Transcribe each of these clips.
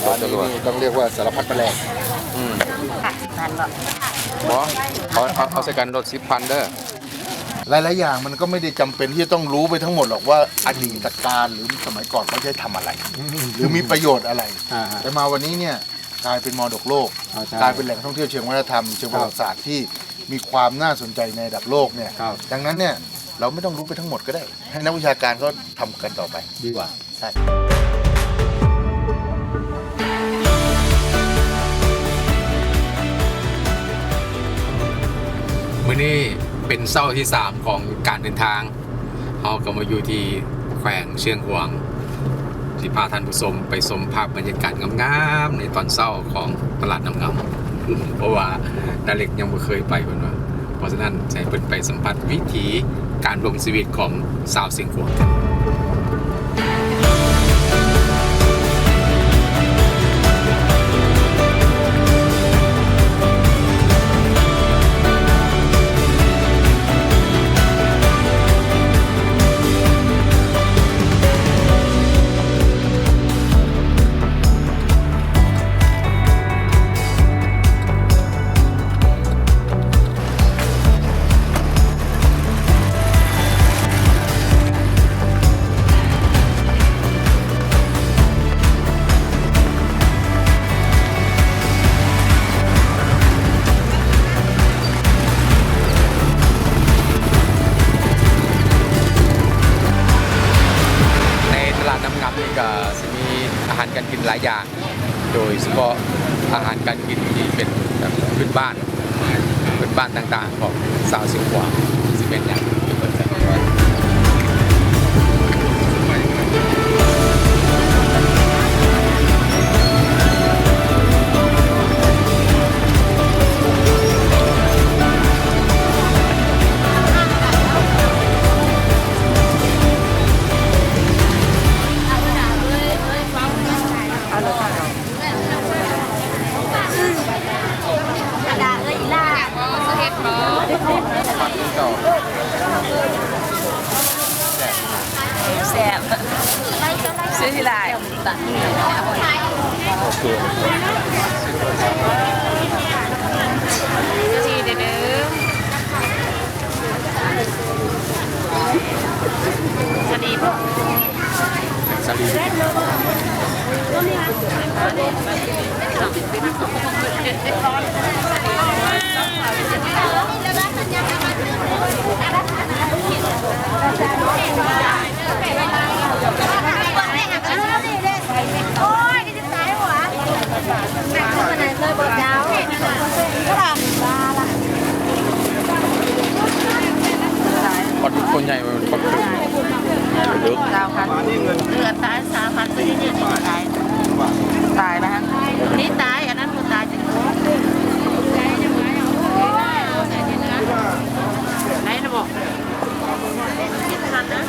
รถจรวดนี่ต้องเรียกว่าสารพัดแมลงอืมค่ะนั่นก็บอเอาเอาเอาใส่กันรถสิบพันเด้อหลายๆอย่างมันก็ไม่ได้จำเป็นที่จะต้องรู้ไปทั้งหมดหรอกว่าอดีตการหรือสมัยก่อนเขาใช้ทำอะไร หรือมีประโยชน์อะไร อ่าฮะ แต่มาวันนี้เนี่ยกลายเป็นมรดกโลก อ่าใช่กลายเป็นแหล่งท่องเที่ยวเชิงวัฒนธรรมเชิงประวัติศาสตร์ที่มีความน่าสนใจในระดับโลกเนี่ยครับ ดังนั้นเนี่ยเราไม่ต้องรู้ไปทั้งหมดก็ได้ ให้นักวิชาการเขาทำกันต่อไป ดีกว่า ใช่ มื้อนี้เป็นเศร้าที่ 3 ของการเดินทางเราก็มาอยู่ที่แขวงเชียงหวงสิพาท่านผู้ชมไปชมภาพบรรยากาศงามๆในตอนเศร้าของตลาดน้ำงามเพราะว่าดาเล็กยังไม่เคยไปเพิ่นว่าเพราะฉะนั้นจะให้เพิ่นไปสัมผัสวิถีการลงชีวิตของสาวเสียงหวงกัน โดยเฉพาะอาหารการกินที่เป็นแบบพื้นบ้านพื้นบ้านต่างๆของสาวสิงหวางที่เป็นอย่าง ซื้อที่ไรทีเด้อสวัสดีพ่อสลี โอ้ยจะตายหัว แม่คนไหนเคยบอกเจ้าก็ล่ะลาล่ะ ปอดคนใหญ่มันปอดตึงลึก เจ้าค่ะเลือดตายสามพันซื้อเนี่ยนี่ตายตายนะฮะนี่ตายอันนั้นคนตายจริงไหนนะบอกคิดทันนะ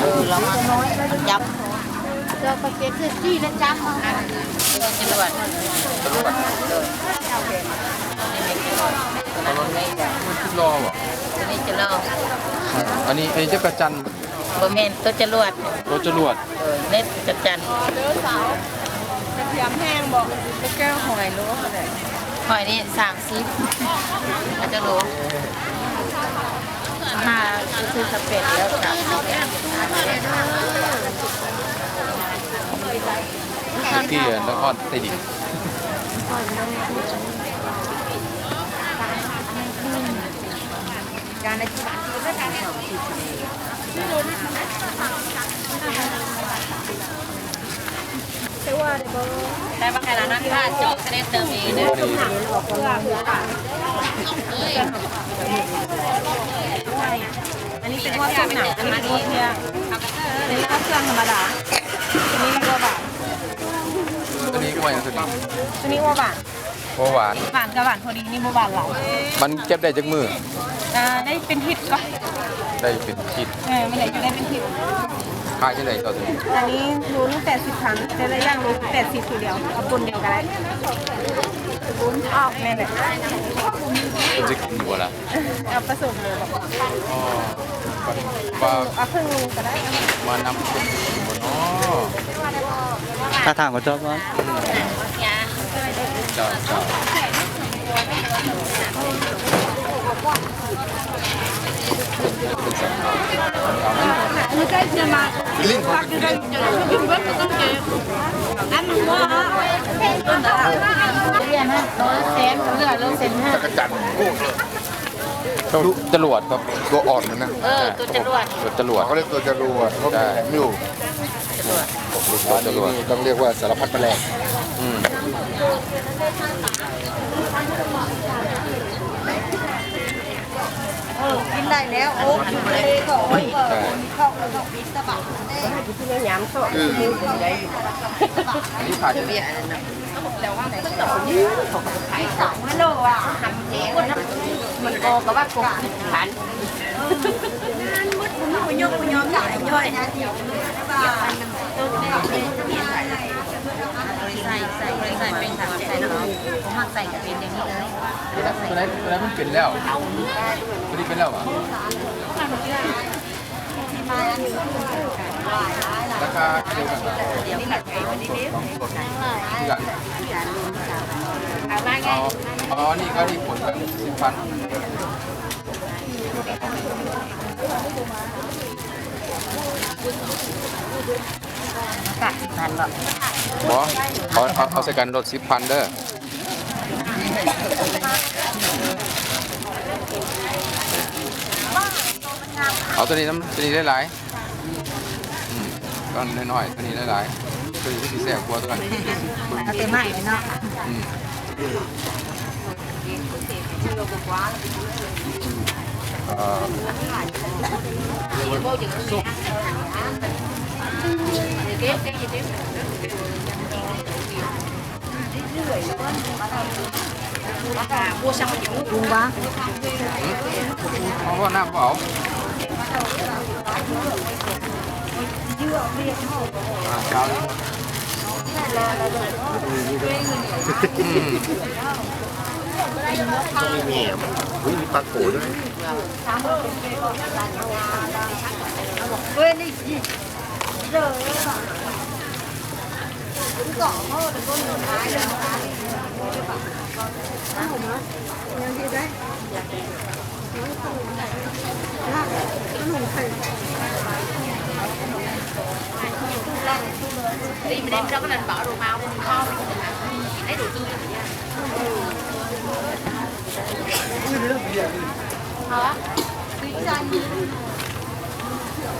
เออเรามาจับเราไปเก็บซื้อที่แล้วจับมาจรวด ตลอด นี่ไม่จรวดตัวนั้นไม่จ้ะ มันคิดรอวะ ตัวนี้จะรอ อันนี้ไอ้เจ้ากระจันบะเมนตัวจรวดรถจรวดเออเน็ตจัดจันเด้อสาวกระเทียมแห้งบอกไม่แก้วหอยรู้อะไรหอยนี่สามสิบอาจจะรู้มาซื้อสเปดแล้วสามสิบที่นครใต้ดินการในที่บ้านที่ไม่การสองสิบ ได้ปะใครแล้วนั่นค่ะจบคะแนนเติมเองเด้ออันนี้เป็นว่าส้มหนังอันนี้เป็นว่าเทียอันนี้ก็เครื่องธรรมดาอันนี้ก็บาทตัวนี้ก็ว่าอย่างสุดอันนี้ว่าบาท เพราะหวาน หวานกับหวานพอดีนี่บ่หวานหลายมันเก็บได้จากมือ อ่าได้เป็นทิศก็ได้เป็นคิดเออไม่ได้อยู่ได้เป็นทิศค่ายที่ไหนต่อตัวนี้อันนี้รู้ตั้งแต่สิบครั้งแต่ละอย่างรู้แปดสิบทีเดียวเอาปุนเดียวกันได้ปุนออกแม่เลยมันจะกินอยู่บ่ล่ะเอาผสมเลยบอกอ๋อก่อนว่าเอาครึ่งนึงก็ได้มานำคนบนน้อถ้าทางก็ชอบว่า เจ้าเจ้าลิ้นของเป็นลิ้นเรียนนะโลเซนเหลือโลเซนห้าจักรจันทร์กุ้งจรวดครับตัวอ่อนมันนะเออตัวจรวดตัวจรวดเขาเรียกตัวจรวดเขาเป็นแข็งอยู่ตัวจรวดต้องเรียกว่าสารพัดแมลงอืม กินได้แล้วโอ้กินไปเลยก็โอ้ยใช่เข้าไปต้องบินตะบักนี่ย้ำโซ่คืออันนี้ขาดจะเบียร์นั่นนะแต่ว่าไหนก็ขายสองไม่รู้อะทำเองมันโกกับว่ากบขันมันยกมันยอมจ่ายย่อยนะเดียว ใส่ใส่ใส่เป็นถังใส่น้ำผมมักใส่กับเป็นอย่างนี้เลยตัวนั้นตัวนั้นมันเป็นแล้วตัวนี้เป็นแล้วอะราคาเดียวกันปะเดี๋ยวผัดไก่วันนี้เดียวที่กันเอามาไงอ๋ออ๋อนี่ก็นี่ผลกันสิบพัน กัดนั่นหรอกบอเอาเอาเอาใส่กันรถสิบพันเด้อเอาตัวนี้น้ำตัวนี้ได้หลายอืมก้อนน้อยๆตัวนี้ได้หลายตัวนี้ที่แสบกว่าตัวกันเอาเต็มใหม่เนาะอืมเอ่อ เพราะว่าน้ำเปล่าอ่าเช้านี้อืม มีแหนมเฮ้ยมีปลาโขด้วยเว้ยนี่ไม่ได้เราก็เลยบอกลงมา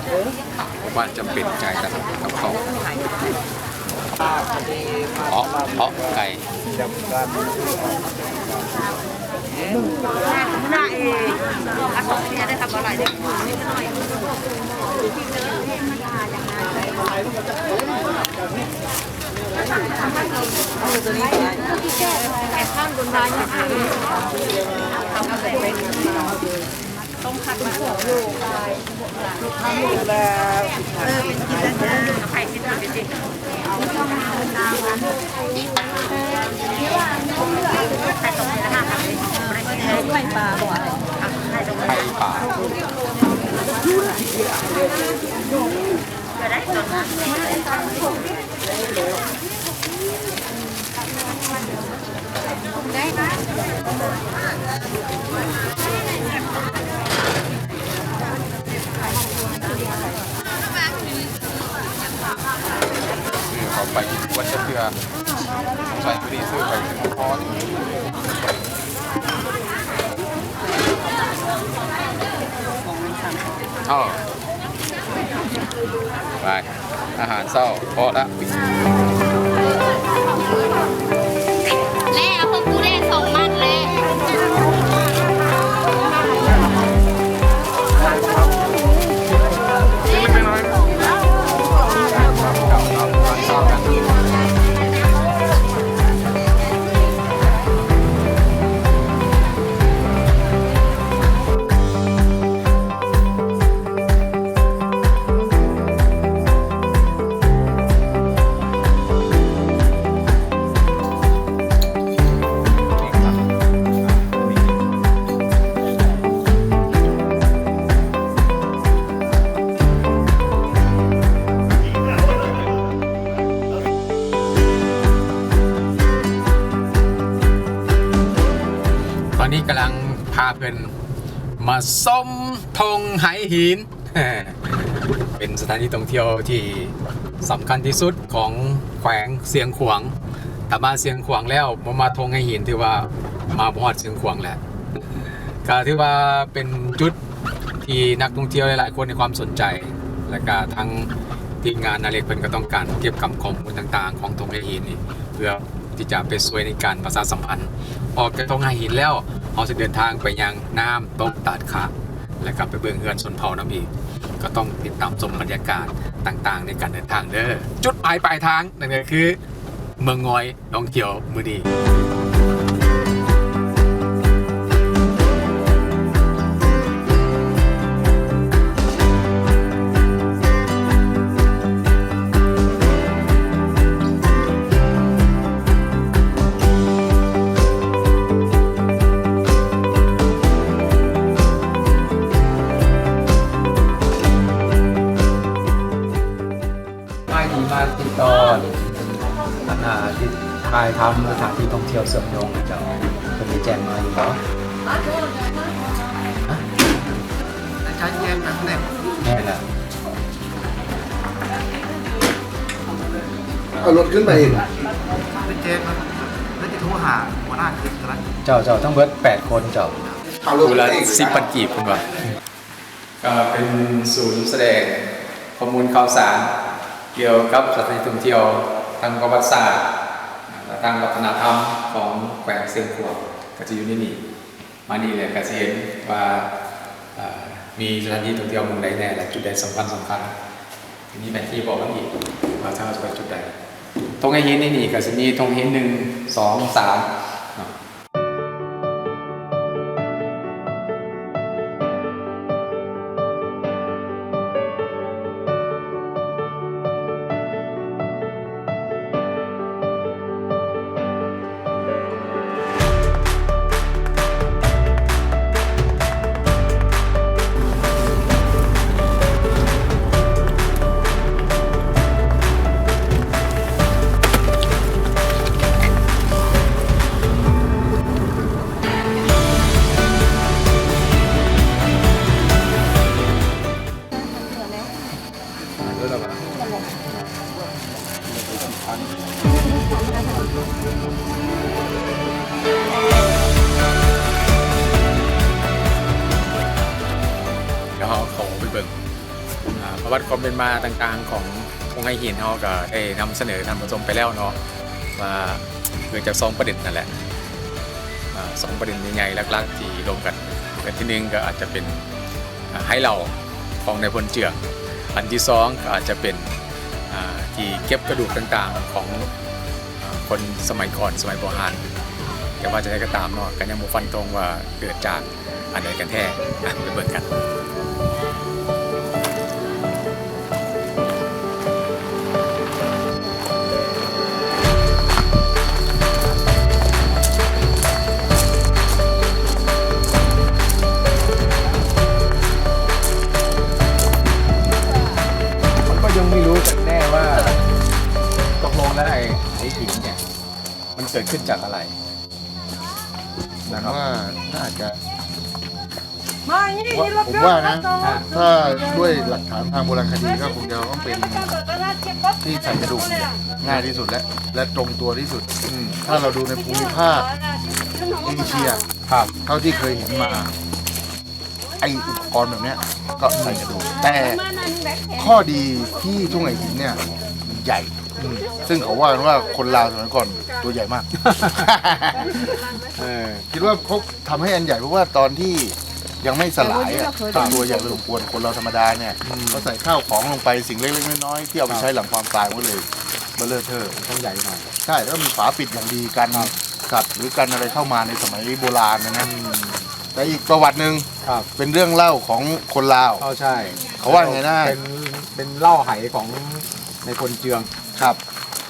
ว่าพ่อให้ดูดีอย่างเงี้ยบ้านจำเป็นใจายกันกับเขาอ๋ออ๋อไก่หน้าเองอาสองเนี่ยได้ทำอะไรได้แอบข้างบนร้านอย่างนี้ทำอะไรไป ต้องคัดมาหัวลูกทำอยู่แล้วเออเป็นกินแล้วจ้าไข่ที่ทำเป็นจริงไข่ตรงนี้นะคะไข่ปลาบ่อไข่ตรงนี้ไข่ป่าจะได้ตรงนั้น ได้นะซื้อเขาไปวันจะเพื่อใส่ไปดีซื้อไปถึงพออ๋อไปอาหารเศร้าพอละ กำลังพาเพื่อนมาส้มทงไหหิน เป็นสถานที่ท่องเที่ยวที่สำคัญที่สุดของแขวงเสียงขวางถ้ามาเสียงขวางแล้วมามาทงไหหินถือว่ามาบอดเสียงขวางแหละก็ถือว่าเป็นจุดที่นักท่องเที่ยวหลายๆคนในความสนใจ และก็ทั้งทีมงานนาเล็กเพิ่นก็ต้องการเก็บกำข้อมูลต่างๆ ของทงไหหินนี่เพื่อที่จะไปช่วยในการประชาสัมพันธ์ ออกจากตรงหาหินแล้วเราจะเดินทางไปยังน้ำตกตาดขาและกลับไปเบื้องเฮือนสนเผาน้ำอีก ก็ต้องติดตามชมบรรยากาศต่างๆ ในการเดินทางเด้อจุดหมายปลายทางนั่นก็คือ เมืองงอยหน้องเกี่ยวมือดีายทำสถานที่ท่องเที่ยวเสริมโยงจะจะมีแจ้งมาอยู่เนาะใช้แยกกันแน่แน่แหละเอารถขึ้นไปอีกเป็นเจนมันแล้วจะโทรหาหัวหน้าคืนกันแล้วเจ้าเจ้าต้องเบิดแปดคนเจ้าเอารถดูขึ้นละไปอีกสิบปันกีบคุณว่าก็เป็นศูนย์แสดงข้อมูลข่าวสาร เกี่ยวกับสถานที่ท่องเที่ยวทางประวัติศาสตร์และ ทางวัฒนธรรมของแขวงเซียงขวางก็จะอยู่ในนี่มานี่แหละก็จะเห็นว่ามีสถานที่ท่องเที่ยวมุมใดแน่และจุดใดสำคัญสำคัญทีนี้แผนที่บอกวันอีกว่าจะเอาจะไปจุดใดตรงไอ้หินในนี่ก็จะมีตรงหินหนึ่งสองสาม นมาต่างๆขององค์ไอหินเขาก็ได้นำเสนอท่านผู้ชมไปแล้วเนาะว่าเกิดจากสองประเด็นนั่นแหละสองประเด็นใหญ่ๆลักๆที่รวมกันอันที่หนึ่งก็อาจจะเป็นให้เราของในพลเจืองอันที่สองก็อาจจะเป็นที่เก็บกระดูกต่างๆของคนสมัยก่อนสมัยโบราณแต่ว่าจะได้ก็ตามเนาะกันยังบ่ฟันตรงว่าเกิดจากอันใดกันแท้ไปเบิ่งกันมัน เกิดขึ้นจากอะไรผมว่าน่าจะ มาอย่างนี้เราผมว่านะ ถ้าด้วยหลักฐานทางโบราณคดีก็คงจะต้องเป็นที่ใส่กระดูกเนี่ยง่ายที่สุดและ และตรงตัวที่สุด อืมถ้าเราดูในภูมิภาคเอเชียครับเท่าที่เคยเห็นมา ไออุปกรณ์แบบเนี้ย ก็ใส่กระดูกแต่ข้อดีที่ทุ่งไอหินเนี่ยมันใหญ่ ซึ่งเขาว่ากันว่าคนลาวสมัยก่อนตัวใหญ่มาก เออคิดว่าเขาทำให้อันใหญ่เพราะว่าตอนที่ยังไม่สลายอะต้องตัวใหญ่พอสมควรคนเราธรรมดาเนี่ยเขาใส่ข้าวของลงไปสิ่งเล็กๆน้อยๆที่เอาไปใช้หลังความตายก็เลยเบลเลอร์เทอร์ ต้องใหญ่หน่อย ใช่แล้วมีฝาปิดอย่างดีกันสัตว์หรือกันอะไรเข้ามาในสมัยโบราณนะนะแต่อีกประวัติหนึ่งครับ เป็นเรื่องเล่าของคนลาวเขาใช่เขาว่าไงนะ เป็นเป็นเหล่าไหของในคนเจือง ครับ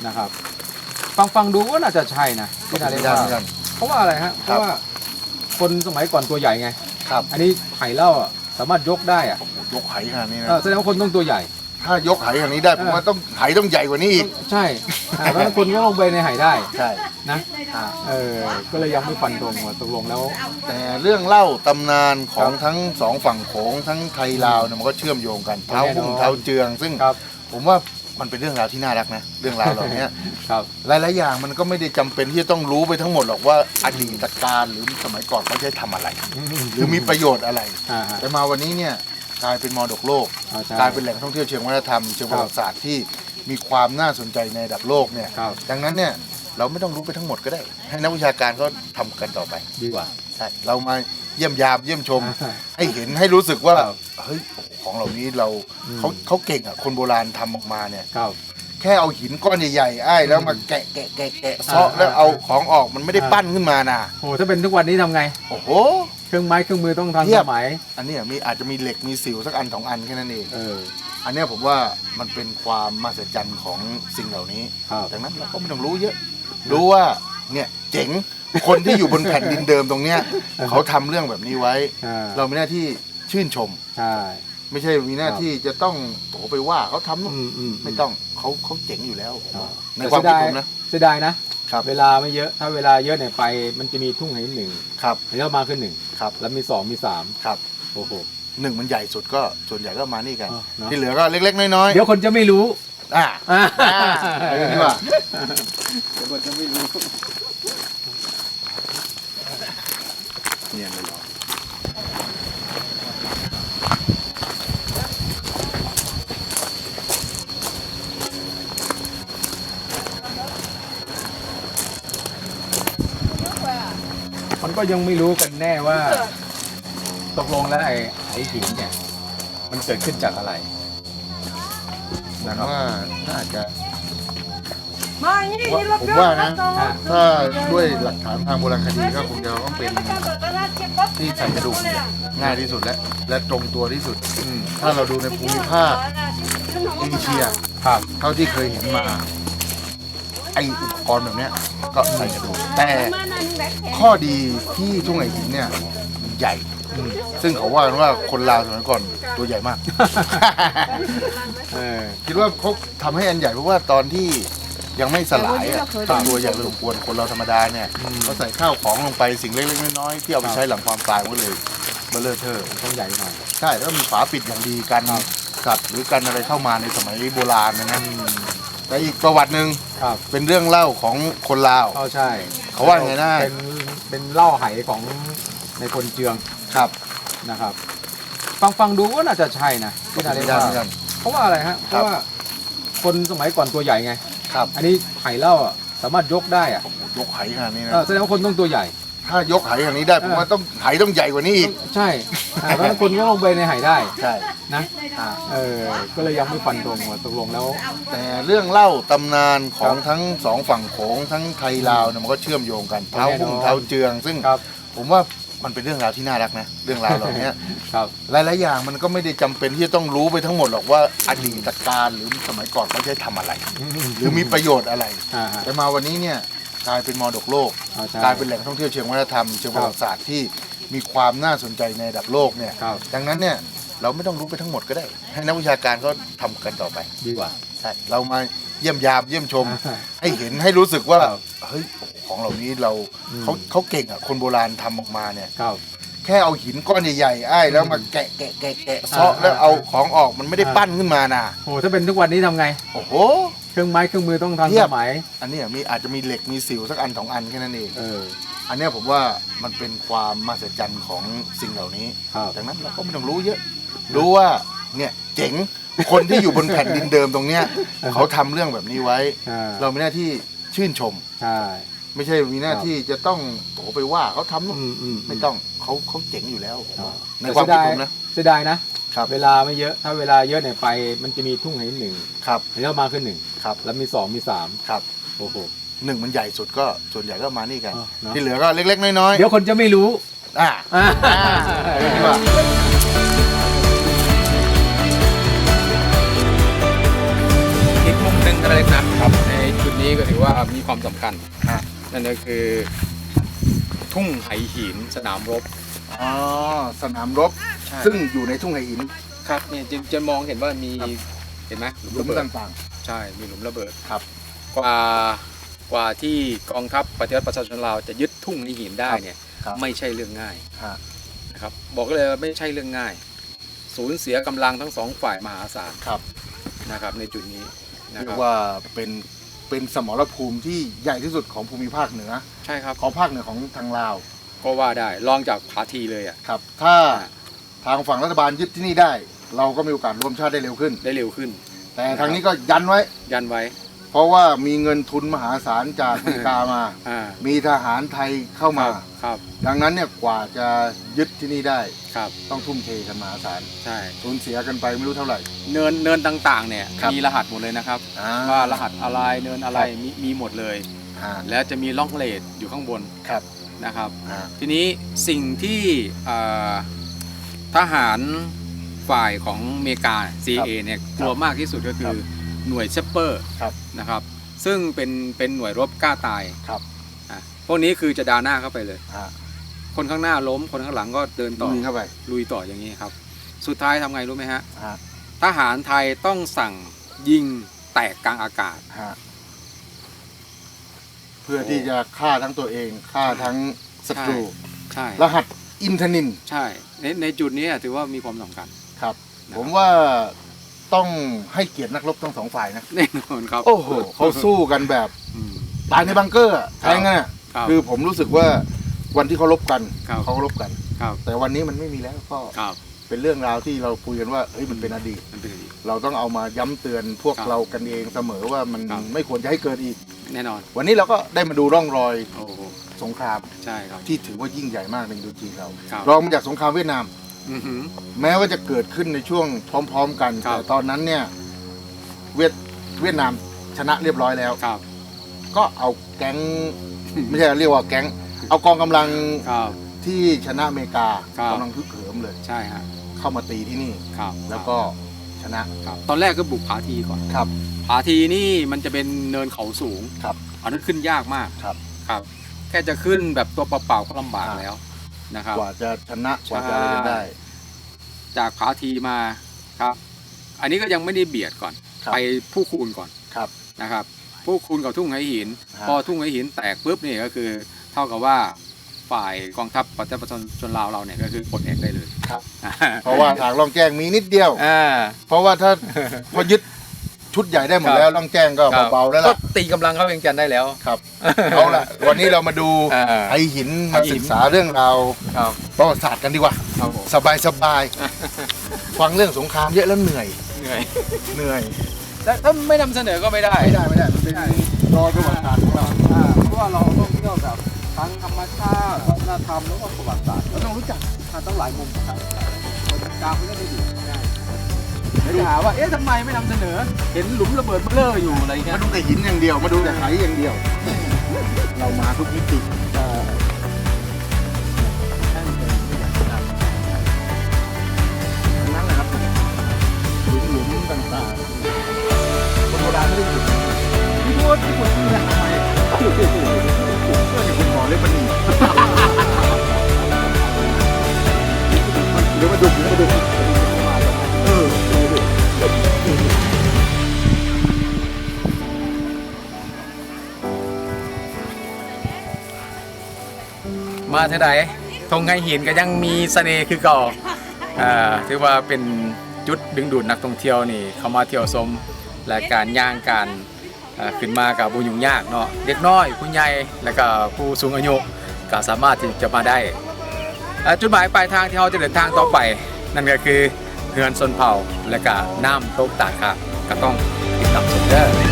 นะครับ ฟังฟังดูก็น่าจะใช่นะก็ที่เป็น่านเรียกได้เหมือนกัว่านเพราะว่าอะไรฮะเพราะว่าคนสมัยก่อนตัวใหญ่ไง ครับ อันนี้ไหเหล้าอะสามารถยกได้อะยกไหขนาดนี้นะเออแสดงว่าคนต้องตัวใหญ่ ถ้ายกไหอย่างนี้ได้ผมว่าต้องไหต้องใหญ่กว่านี้อีกใช่อ่าเพราะฉะนั้นคนก็ลงไปในไหได้ใช่นะอ่าเออก็เลยยังไม่ฟันธงว่าตกลงแล้ว แต่เรื่องเล่าตำนานของครับทั้งสองฝั่งโขงทั้งไทยลาวเนี่ยมันก็เชื่อมโยงกันเท้าแน่นอนหุ่งเท้าเจืองซึ่งครับ ผมว่า มันเป็นเรื่องราวที่น่ารักนะ เรื่องราวเหล่านี้ครับ หลายๆอย่างมันก็ไม่ได้จำเป็นที่จะต้องรู้ไปทั้งหมดหรอกว่าอดีตการหรือสมัยก่อนเขาใช้ทำอะไร หรือมีประโยชน์อะไร อ่าฮะ แต่มาวันนี้เนี่ยกลายเป็นมรดกโลก อ่าใช่กลายเป็นแหล่งท่องเที่ยวเชิงวัฒนธรรมเชิงประวัติศาสตร์ที่มีความน่าสนใจในระดับโลกเนี่ยครับ ดังนั้นเนี่ยเราไม่ต้องรู้ไปทั้งหมดก็ได้ ให้นักวิชาการเขาทำกันต่อไป ดีกว่า ใช่ เรามา เยี่ยมยามเยี่ยมชมอ่าให้เห็นให้รู้สึกว่าครับเฮ้ยของเหล่านี้เราอืม เขาเขาเก่งอะคนโบราณทำออกมาเนี่ย ครับ แค่เอาหินก้อนใหญ่ๆไอ้ายแล้วมาแกะแกะแกะแกะเซาะอ่าแล้วเอาของออกมันไม่ได้อ่า ปั้นขึ้นมานะโหถ้าเป็นทุกวันนี้ทำไง โอ้โห เครื่องไม้เครื่องมือต้องทันเทีสยบ มัยอันเนี้ยมีอาจจะมีเหล็กมีสิวสักอันสองอันแค่นั้นเอง เอออันเนี้ยผมว่ามันเป็นความมหัศจรรย์ของสิ่งเหล่านี้ ครับ ดังนั้นเราก็ไม่ต้องรู้เยอะ รู้ว่าเนี่ยเจ๋ง คนที่อยู่บนแผ่นดินเดิมตรงเนี้ยเขาทำเรื่องแบบนี้ไว้ อ่าเรามีหน้าที่ชื่นชม ใช่ ไม่ใช่มีหน้าที่จะต้องโตไปว่าเขาทำนู่นอืมอืมไม่ต้องเขาเขาเจ๋งอยู่แล้วผมครับว่าในความคิดผมนะเสียดายนะ ครับเวลาไม่เยอะ ถ้าเวลาเยอะเนี่ยไป มันจะมีทุ่งไหหนึ่งครับแล้วมาขึ้นหนึ่ง ครับแล้วมีสองมีสามครับโอ้โห หนึ่งมันใหญ่สุดก็ส่วนใหญ่ก็มานี่กันอ๋อเนอะ ที่เหลือก็เล็ก ๆ น้อยเดี๋ยวคนจะไม่รู้ ๆอ่าอ่าอ่าเอาอย่างนี้ดีกว่า เดี๋ยวคนจะไม่รู้ เนี่ยไม่รู้มันก็ยังไม่รู้กันแน่ว่า ตกลงแล้วไอ้ไอ้หินเนี่ย มันเกิดขึ้นจากอะไรผมว่าน่าจะมาอย่างนี้ว่าผมว่านะอะถ้าด้วยหลักฐานทางโบราณคดีก็คงจะต้องเป็น ที่ใส่กระดูกเนี่ยง่ายที่สุดและและตรงตัวที่สุดอืมถ้าเราดูในภูมิภาคเอเชียครับเท่าที่เคยเห็นมา ไออุปกรณ์แบบเนี้ยก็ใส่กระดูกแต่ข้อดีที่ทุ่งไอหินเนี่ยใหญ่อืมซึ่งเขาว่ากันว่าคนลาวสมัยก่อนตัวใหญ่มาก เออคิดว่าเขาทำให้อันใหญ่เพราะว่าตอนที่ ยังไม่สลายอะตัวใหญ่พอสมควรคนเราธรรมดาเนี่ยอืมเขาใส่ข้าวของลงไปสิ่งเล็กๆน้อยๆที่เอาไปใช้หลังความตายมันก็เลยเบลเลอร์เทอร์ต้องใหญ่หน่อยใช่แล้วก็มีฝาปิดอย่างดีกันครับสัตว์หรือกันอะไรเข้ามาในสมัยโบราณนะนะแต่อีกประวัติหนึ่งครับเป็นเรื่องเล่าของคนลาวเอาใช่เขาว่าไงนะเป็นเป็นเหล่าไหของในคนเจืองครับนะครับ ฟังฟังดูก็น่าจะใช่นะก็ที่เป็นานเรียกไปได้ว่าเหมือนกันเพราะว่าอะไรฮะเพครับราะว่าคนสมัยก่อนตัวใหญ่ไง ครับอันนี้ไหเหล่าอะสามารถยกได้อะยกไหขนาดนี้นะเออแสดงว่าคนต้องตัวใหญ่ ถ้ายกไหอย่างนี้ได้ผมว่าต้องไหต้องใหญ่กว่านี้อีกใช่อ่าเพราะฉะนั้นคนก็ลงไปในไหได้ใช่นะอ่า เออก็เลยยังไม่ฟันธงว่าตกลงแล้ว แต่เรื่องเล่าตำนานของครับทั้งสองฝั่งโขงทั้งไทยลาวเนี่ยมันก็เชื่อมโยงกันเท้าแน่นอนหุ่งเท้าเจือง ซึ่งครับ ผมว่า มันเป็นเรื่องราวที่น่ารักนะ เรื่องราวเหล่านี้ครับหลายๆอย่างมันก็ไม่ได้จำเป็นที่จะต้องรู้ไปทั้งหมดหรอกว่าอดีตการหรือสมัยก่อนเขาใช้ทำอะไร หรือมีประโยชน์อะไร อ่าฮะ แต่มาวันนี้เนี่ยกลายเป็นมรดกโลกเอาใช่กลายเป็นแหล่งท่องเที่ยวเชิงวัฒนธรรมเชิงประวัติศาสตร์ที่มีความน่าสนใจในระดับโลกเนี่ยครับ ดังนั้นเนี่ยเราไม่ต้องรู้ไปทั้งหมดก็ได้ ให้นักวิชาการเขาทำกันต่อไป ดีกว่า ใช่ เรามา เยี่ยมยามเยี่ยมชมอ่าให้เห็นให้รู้สึกว่าครับเฮ้ยของเหล่านี้เราอืมเขาเขาเก่งอะคนโบราณทำออกมาเนี่ยครับแค่เอาหินก้อนใหญ่ๆไอ้ายแล้วมาแกะแกะแกะแกะเซาะอ่าแล้วเอาของออกมันไม่ได้อ่าปั้นขึ้นมานะโหถ้าเป็นทุกวันนี้ทำไง โอ้โห เครื่องไม้เครื่องมือต้องทันเทีสยบมัย อันเนี้ยมีอาจจะมีเหล็กมีสิวสักอันสองอันแค่นั้นเองเอออันเนี้ยผมว่ามันเป็นความมหัศจรรย์ของสิ่งเหล่านี้ครับดังนั้นเราก็ไม่ต้องรู้เยอะ รู้ว่าเนี่ยเจ๋ง คนที่อยู่บนแผ่นดินเดิมตรงเนี้ยเขาทำเรื่องแบบนี้ไว้ อ่าเรามีหน้าที่ชื่นชม ใช่ ไม่ใช่มีหน้าที่จะต้องโตไปว่าเขาทำนู่นอืมอืมไม่ต้องเขาเขาเจ๋งอยู่แล้วผมครับว่าในความคิดผมนะเสียดายนะ ครับเวลาไม่เยอะถ้าเวลาเยอะเนี่ยไป มันจะมีทุ่งไหหนึ่งครับแล้วมาขึ้นหนึ่งครับแล้วมีสองมีสามครับโอ้โห หนึ่งมันใหญ่สุดก็ส่วนใหญ่ก็มานี่กันอ๋อเนอะ ที่เหลือก็เล็ก ๆ น้อยเดี๋ยวคนจะไม่รู้ ๆอ่าอ่าเอาอย่างนี้ดีกว่า นึ่งอะไรนะครับ ในจุดนี้ก็ถือว่ามีความสำคัญฮะนั่นก็คือ ทุ่งไหหินสนามรบ อ๋อสนามรบซึ่งอยู่ในทุ่งไห่หิน ครับเนี่ยจะจะมองเห็นว่ามีครับ เห็นไหมหลุมหลุระมเบิดต่าง ใช่มีหลุมระเบิดครับกว่ากว่าที่กองทัพปฏิวัติประชาชนลาวจะยึดทุ่งนิหินได้เนี่ยๆครับ ไม่ใช่เรื่องง่ายฮะนะครับ บอกเลยว่าไม่ใช่เรื่องง่าย สูญเสียกำลังทั้งสองฝ่ายมหาศาลครับนะครับ ในจุดนี้ นะเรีคยรับกว่าเป็นเป็นสมรภูมิที่ใหญ่ที่สุดของภูมิภาคเหนือ ใช่ครับ ของภาคเหนือของทางลาวก็ว่าได้ลองจากผาทีเลยอะ ครับ ถ้าอ่าทางฝั่งรัฐบาลยึดที่นี่ได้ เราก็มีโอกาสรวมชาติได้เร็วขึ้น ได้เร็วขึ้น แต่ทางนี้ก็ยันไว้ยันไว้ เพราะว่ามีเงินทุนมหาศาลจากอเมริกามา อ่ามีทหารไทยเข้ามา ครับดังนั้นเนี่ยกว่าจะยึดที่นี่ได้ครับต้องทุ่มเทกันมหาศาลใช่สูญเสียกันไปไม่รู้เท่าไหร่ เนินเนินต่างๆเนี่ยครับ มีรหัสหมดเลยนะครับ อ่าว่ารหัสอะไรเนินอะไรมีมีหมดเลย อ่าและจะมีล่องเลดอยู่ข้างบนครับนะครับ อ่าทีนี้สิ่งที่เอ่อทหารฝ่ายของอเมริกา CIA เนี่ยกลัวมากที่สุดก็คือ หน่วยเชปเปอร์ครับนะครับ ซึ่งเป็นเป็นหน่วยรบกล้าตายครับอะพวกนี้คือจะดาหน้าเข้าไปเลย อ่าคนข้างหน้าล้มคนข้างหลังก็เดินต่อลุยเข้าไปลุยต่ออย่างนี้ครับ สุดท้ายทำไงรู้ไหมฮะฮะทหารไทยต้องสั่งยิงแตกกลางอากาศ ฮะเพื่อที่จะฆ่าทั้งตัวเองฆ่าทั้งศัตรูใช่รหัสอินทนินใช่ในในจุดนี้ถือว่ามีความสำคัญ ครับนะครับผมว่า ต้องให้เกียรตินักรบทั้งสองฝ่ายนะ แน่นอนครับ โอ้โหเขาสู้กันแบบอืม ตายในบังเกอร์อะครับแทงกันอะครับคือผมรู้สึกว่าวันที่เขารบกันครับ เขารบกัน ครับแต่วันนี้มันไม่มีแล้วก็ครับเป็นเรื่องราวที่เราคุยกันว่าเฮ้ยมันเป็นอดีต มันเป็นอย่างนี้ เราต้องเอามาย้ำเตือนพวกครับเรากันเองเสมอว่ามันครับ ไม่ควรจะให้เกิดอีก แน่นอน วันนี้เราก็ได้มาดูร่องรอยโอ้โหสงครามใช่ครับ ที่ถือว่ายิ่งใหญ่มากในอินโดจีนเราครับ รองมาจากสงครามเวียดนาม อือหือ แม้ว่าจะเกิดขึ้นในช่วงพร้อม ๆ กันครับ แต่ตอนนั้นเนี่ยเวียดเวียดนามชนะเรียบร้อยแล้ว ครับ ก็เอาแก๊ง ไม่ใช่เรียกว่าแก๊ง เอากองกำลังครับ ที่ชนะอเมริกาครับ กำลังพึกเหิมเลย ใช่ฮะเข้ามาตีที่นี่ ครับแล้วก็ชนะครับ ตอนแรกก็บุกผาทีก่อน ครับ ผาทีนี่มันจะเป็นเนินเขาสูงครับอันนั้นขึ้นยากมากครับ ครับ แค่จะขึ้นแบบตัวเปล่าๆก็ลำบากอ่าแล้ว นะครับ กว่าจะชนะกว่าจะอะไรกันได้ จากผาทีมาครับ อันนี้ก็ยังไม่ได้เบียดก่อน ครับไปผู้คูณก่อนครับ นะครับ ผู้คูณกับทุ่งไหหิน ฮะ พอทุ่งไหหินแตกปุ๊บนี่ก็คือ เท่ากับว่าฝ่ายกองทัพปฏิวัติประชาชนลาวเราเนี่ยก็คือปลดแอกได้เลย ครับ เพราะว่าทางล่องแจ้งมีนิดเดียว อ่า เพราะว่าถ้า พอยึด ชุดใหญ่ได้หมดแล้วล่องแจ้งก็เบาๆแล้วก็ล่ะตีกำลังเข้าเวียงจันทร์ได้แล้ว ครับเอาละวันนี้เรามาดูอ่าไอหินไอมาหิน ศึกษาเรื่องราวครับ ประวัติศาสตร์กันดีกว่าครับผมสบายสบายฟังเรื่องสงครามเยอะแล้วเหนื่อยเหนื่อยเหนื่อยแต่ถ้าไม่นำเสนอก็ไม่ได้ ไม่ได้ไม่ได้มันเป็นรอยประวัติศาสตร์ของเราอ่าเพราะว่าเราต้องเที่ยวแบบทั้งธรรมชาติวัฒนธรรมแล้วก็ประวัติศาสตร์เราต้องรู้จักมันต้องหลายมุมครับคนกลางไม่ได้อยู่ ไม่ได้เดี๋ยวจะหาว่า เอ๊ะทำไมไม่นำเสนอ เห็นหลุมระเบิดเบลออยู่อะไรเงี้มายดูแต่หินอย่างเดียว มาดูแต่ไหอย่างเดียว เรามาทุกมิติทั้งนั้นแหละครับหลุมหลุมต่างๆคนโบราณไม่ได้หลุมพี่พูดพี่พูดนี่แหละทำไมเพื่อนคุณหมอเล็กมันนี่เดี๋ยวมาดูเดี๋ยวมาดู มาเท่าไหร่ทงไงหินก็ยังมีเสน่ห์คือเก่าอ่าถือว่าเป็นจุดดึงดูดนักท่องเที่ยวนี่เขามาเที่ยวชมและการย่างการขึ้นมากับบุญยุ่งยากเนาะเด็กน้อยผู้ใหญ่แล้วก็ผู้สูงอายุก็สามารถที่จะมาได้ จุดหมายปลายทางที่เราจะเดินทางต่อไป นั่นก็คือเฮือนชนเผ่าและก็น้ำตกตาค่ะก็ต้องติดตามชมเด้อ